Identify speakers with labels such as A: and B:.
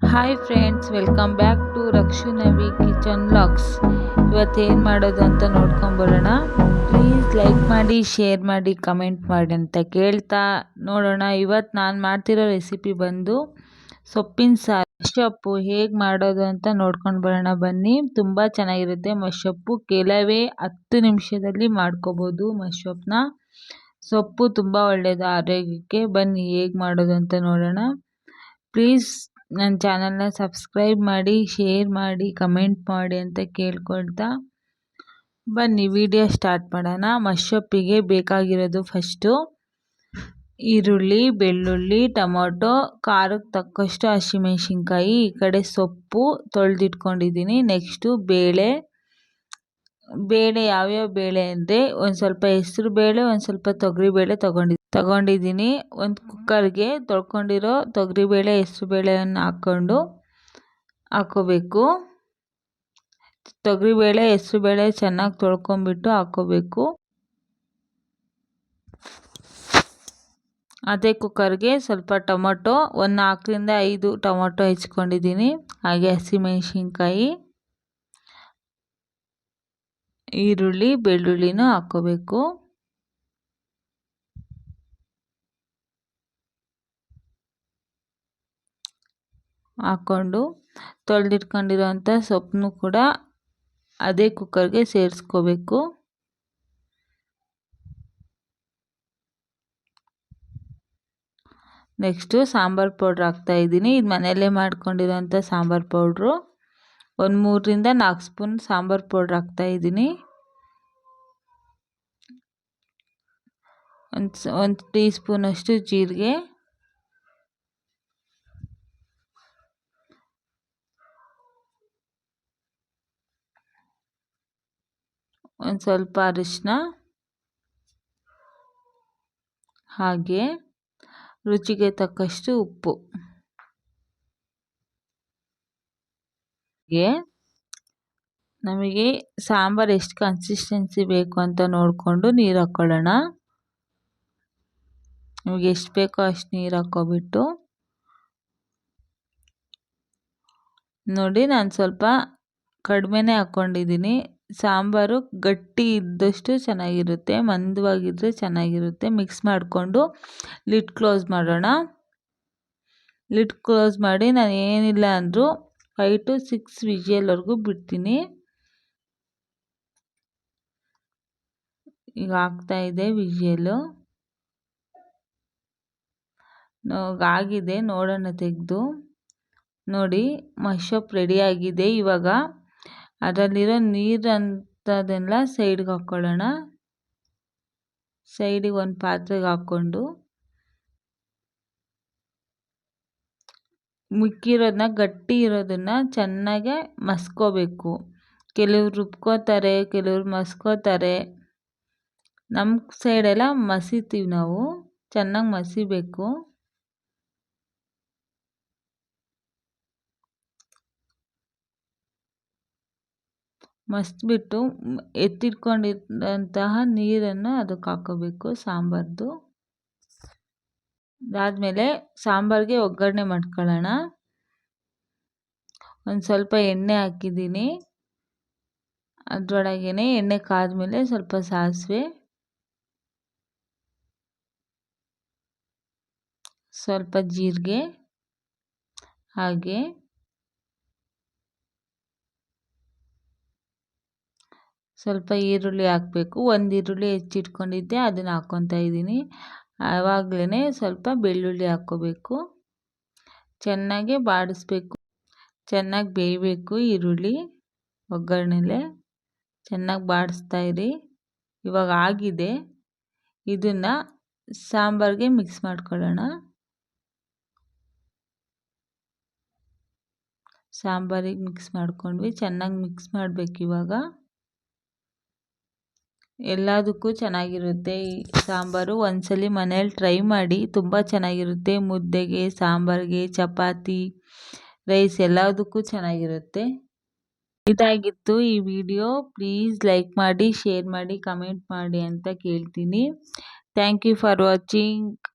A: Hi friends welcome back to Rakshu Navi kitchen LOX ಇವತ್ತೇನು ಮಾಡೋದು ಅಂತ ನೋಡ್ಕೊಂಬರೋಣ ಪ್ಲೀಸ್ ಲೈಕ್ ಮಾಡಿ ಶೇರ್ ಮಾಡಿ ಕಮೆಂಟ್ ಮಾಡಿ ಅಂತ ಕೇಳ್ತಾ ನೋಡೋಣ. ಇವತ್ತು ನಾನು ಮಾಡ್ತಿರೋ ರೆಸಿಪಿ ಬಂದು ಸೊಪ್ಪಿನ ಸಾರು. ಮಶಪ್ಪು ಹೇಗೆ ಮಾಡೋದು ಅಂತ ನೋಡ್ಕೊಂಡು ಬರೋಣ. ಬನ್ನಿ, ತುಂಬ ಚೆನ್ನಾಗಿರುತ್ತೆ ಮಶಪ್ಪು ಕೆಲವೇ ಹತ್ತು ನಿಮಿಷದಲ್ಲಿ ಮಾಡ್ಕೋಬೋದು ಮಶಪ್ಪನ್ನ ಸೊಪ್ಪು ತುಂಬ ಒಳ್ಳೆಯದು ಆರೋಗ್ಯಕ್ಕೆ. ಬನ್ನಿ, ಹೇಗೆ ಮಾಡೋದು ಅಂತ ನೋಡೋಣ. ಪ್ಲೀಸ್ ನನ್ನ ಚಾನಲ್ನ ಸಬ್ಸ್ಕ್ರೈಬ್ ಮಾಡಿ, ಶೇರ್ ಮಾಡಿ, ಕಮೆಂಟ್ ಮಾಡಿ ಅಂತ ಕೇಳ್ಕೊಳ್ತಾ ಬನ್ನಿ. ವಿಡಿಯೋ ಸ್ಟಾರ್ಟ್ ಮಾಡೋಣ. ಮಶಪ್ಪಿಗೆ ಬೇಕಾಗಿರೋದು ಫಸ್ಟು ಈರುಳ್ಳಿ, ಬೆಳ್ಳುಳ್ಳಿ, ಟೊಮೊಟೊ, ಖಾರಕ್ಕೆ ತಕ್ಕಷ್ಟು ಹಸಿಮೆಣ್ಸಿನ್ಕಾಯಿ, ಈ ಕಡೆ ಸೊಪ್ಪು ತೊಳೆದಿಟ್ಕೊಂಡಿದ್ದೀನಿ. ನೆಕ್ಸ್ಟು ಬೇಳೆ ಬೇಳೆ ಯಾವ್ಯಾವ ಬೇಳೆ ಅಂದರೆ ಒಂದು ಸ್ವಲ್ಪ ಹೆಸ್ರು ಬೇಳೆ, ಒಂದು ಸ್ವಲ್ಪ ತೊಗರಿಬೇಳೆ ತೊಗೊಂಡಿದ್ದೀನಿ ತಗೊಂಡಿದ್ದೀನಿ. ಒಂದು ಕುಕ್ಕರ್ಗೆ ತೊಳ್ಕೊಂಡಿರೋ ತೊಗರಿಬೇಳೆ ಹೆಸ್ರುಬೇಳೆಯನ್ನು ಹಾಕ್ಕೊಂಡು ಹಾಕ್ಕೋಬೇಕು ತೊಗರಿಬೇಳೆ ಹೆಸ್ರುಬೇಳೆ ಚೆನ್ನಾಗಿ ತೊಳ್ಕೊಂಬಿಟ್ಟು ಹಾಕ್ಕೋಬೇಕು ಅದೇ ಕುಕ್ಕರ್ಗೆ ಸ್ವಲ್ಪ ಟೊಮೊಟೊ, ಒಂದು ನಾಲ್ಕರಿಂದ ಐದು ಟೊಮೊಟೊ ಹೆಚ್ಕೊಂಡಿದ್ದೀನಿ. ಹಾಗೆ ಹಸಿಮೆಣ್ಸಿನ್ಕಾಯಿ. ಈರುಳ್ಳಿ, ಬೆಳ್ಳುಳ್ಳಿನೂ ಹಾಕ್ಕೋಬೇಕು. ಹಾಕ್ಕೊಂಡು ತೊಳೆದಿಟ್ಕೊಂಡಿರೋಂಥ ಸೊಪ್ಪನ್ನು ಕೂಡ ಅದೇ ಕುಕ್ಕರ್ಗೆ ಸೇರಿಸ್ಕೋಬೇಕು. ನೆಕ್ಸ್ಟು ಸಾಂಬಾರು ಪೌಡ್ರ್ ಹಾಕ್ತಾಯಿದ್ದೀನಿ ಇದು ಮನೆಯಲ್ಲೇ ಮಾಡ್ಕೊಂಡಿರೋಂಥ ಸಾಂಬಾರು ಪೌಡ್ರು. ಒಂದು ಮೂರರಿಂದ ನಾಲ್ಕು ಸ್ಪೂನ್ ಸಾಂಬಾರು ಪೌಡ್ರ್ ಹಾಕ್ತಾಯಿದ್ದೀನಿ ಒಂದು ಒಂದು ಟೀ ಸ್ಪೂನಷ್ಟು ಜೀರಿಗೆ. ಒಂದು ಸ್ವಲ್ಪ ಅರಿಶಿನ ಹಾಗೆ ರುಚಿಗೆ ತಕ್ಕಷ್ಟು ಉಪ್ಪು. ನಮಗೆ ಸಾಂಬಾರು ಎಷ್ಟು ಕನ್ಸಿಸ್ಟೆನ್ಸಿ ಬೇಕು ಅಂತ ನೋಡಿಕೊಂಡು ನೀರು ಹಾಕ್ಕೊಳ್ಳೋಣ ನಮಗೆ ಎಷ್ಟು ಬೇಕೋ ಅಷ್ಟು ನೀರು ಹಾಕ್ಕೊಬಿಟ್ಟು. ನೋಡಿ ನಾನು ಸ್ವಲ್ಪ ಕಡಿಮೆನೇ ಹಾಕ್ಕೊಂಡಿದ್ದೀನಿ. ಸಾಂಬಾರು ಗಟ್ಟಿ ಇದ್ದಷ್ಟು ಚೆನ್ನಾಗಿರುತ್ತೆ ಮಂದವಾಗಿದ್ದರೆ ಚೆನ್ನಾಗಿರುತ್ತೆ. ಮಿಕ್ಸ್ ಮಾಡಿಕೊಂಡು ಲಿಡ್ ಕ್ಲೋಸ್ ಮಾಡೋಣ. ಲಿಡ್ ಕ್ಲೋಸ್ ಮಾಡಿ ನಾನು ಏನಿಲ್ಲ ಅಂದರೂ ಫೈವ್ ಟು ಸಿಕ್ಸ್ ವಿಜಿಯಲ್ವರೆಗೂ ಬಿಡ್ತೀನಿ. ಈಗ ಆಗ್ತಾ ಇದೆ ವಿಜಿಯಲು. ಆಗಿದೆ, ನೋಡೋಣ ತೆಗೆದು. ನೋಡಿ ಮಶಪ್ ಆಗಿದೆ ಇವಾಗ. ಅದರಲ್ಲಿರೋ ನೀರಂಥದ್ದೆಲ್ಲ ಸೈಡ್ಗೆ ಹಾಕ್ಕೊಳ್ಳೋಣ ಸೈಡಿಗೆ ಒಂದು ಪಾತ್ರೆಗೆ ಹಾಕ್ಕೊಂಡು. ಮಿಕ್ಕಿರೋದನ್ನ ಗಟ್ಟಿ ಇರೋದನ್ನು ಚೆನ್ನಾಗೆ ಮಸ್ಕೋಬೇಕು. ಕೆಲವ್ರು ರುಬ್ಕೋತಾರೆ, ಕೆಲವ್ರು ಮಸ್ಕೋತಾರೆ. ನಮ್ಮ ಸೈಡೆಲ್ಲ ಮಸಿತೀವಿ ನಾವು, ಚೆನ್ನಾಗಿ ಮಸಿಬೇಕು. ಮಸ್ಬಿಟ್ಟು ಎತ್ತಿಟ್ಕೊಂಡಿದ್ದಂತಹ ನೀರನ್ನು ಅದಕ್ಕೆ ಹಾಕೋಬೇಕು, ಸಾಂಬಾರ್ದು. ಅದಾದಮೇಲೆ ಸಾಂಬಾರಿಗೆ ಒಗ್ಗರಣೆ ಮಾಡ್ಕೊಳ್ಳೋಣ. ಒಂದು ಸ್ವಲ್ಪ ಎಣ್ಣೆ ಹಾಕಿದ್ದೀನಿ. ಅದರೊಳಗೇ ಎಣ್ಣೆ ಕಾದ್ಮೇಲೆ ಸ್ವಲ್ಪ ಸಾಸಿವೆ. ಸ್ವಲ್ಪ ಜೀರಿಗೆ. ಹಾಗೆ. ಸ್ವಲ್ಪ ಈರುಳ್ಳಿ ಹಾಕಬೇಕು. ಒಂದು ಈರುಳ್ಳಿ ಹೆಚ್ಚಿಟ್ಕೊಂಡಿದ್ದೆ, ಅದನ್ನು ಹಾಕ್ಕೊತಾ ಇದ್ದೀನಿ. ಆವಾಗಲೇ ಸ್ವಲ್ಪ ಬೆಳ್ಳುಳ್ಳಿ ಹಾಕ್ಕೋಬೇಕು. ಚೆನ್ನಾಗಿ ಬಾಡಿಸ್ಬೇಕು. ಚೆನ್ನಾಗಿ ಬೇಯಬೇಕು ಈರುಳ್ಳಿ, ಒಗ್ಗರಣೆಲೆ. ಚೆನ್ನಾಗಿ ಬಾಡಿಸ್ತಾ ಇರಿ. ಇವಾಗ ಆಗಿದೆ. ಇದನ್ನು ಸಾಂಬಾರಿಗೆ ಮಿಕ್ಸ್ ಮಾಡ್ಕೊಳ್ಳೋಣ. ಸಾಂಬಾರಿಗೆ ಮಿಕ್ಸ್ ಮಾಡ್ಕೊಂಡ್ವಿ. ಚೆನ್ನಾಗಿ ಮಿಕ್ಸ್ ಮಾಡಬೇಕು ಇವಾಗ. ಎಲ್ಲದಕ್ಕೂ ಚೆನ್ನಾಗಿರುತ್ತೆ. ಈ ಸಾಂಬಾರು ಒಂದ್ಸಲ ಮನೇಲಿ ಟ್ರೈ ಮಾಡಿ ತುಂಬ ಚೆನ್ನಾಗಿರುತ್ತೆ. ಮುದ್ದೆಗೆ, ಸಾಂಬಾರಿಗೆ, ಚಪಾತಿ ರೈಸ್ ಎಲ್ಲದಕ್ಕೂ ಚೆನ್ನಾಗಿರುತ್ತೆ. ಇದಾಗಿತ್ತು ಈ ವಿಡಿಯೋ ಪ್ಲೀಸ್ ಲೈಕ್ ಮಾಡಿ ಶೇರ್ ಮಾಡಿ ಕಮೆಂಟ್ ಮಾಡಿ ಅಂತ ಕೇಳ್ತೀನಿ. Thank you for watching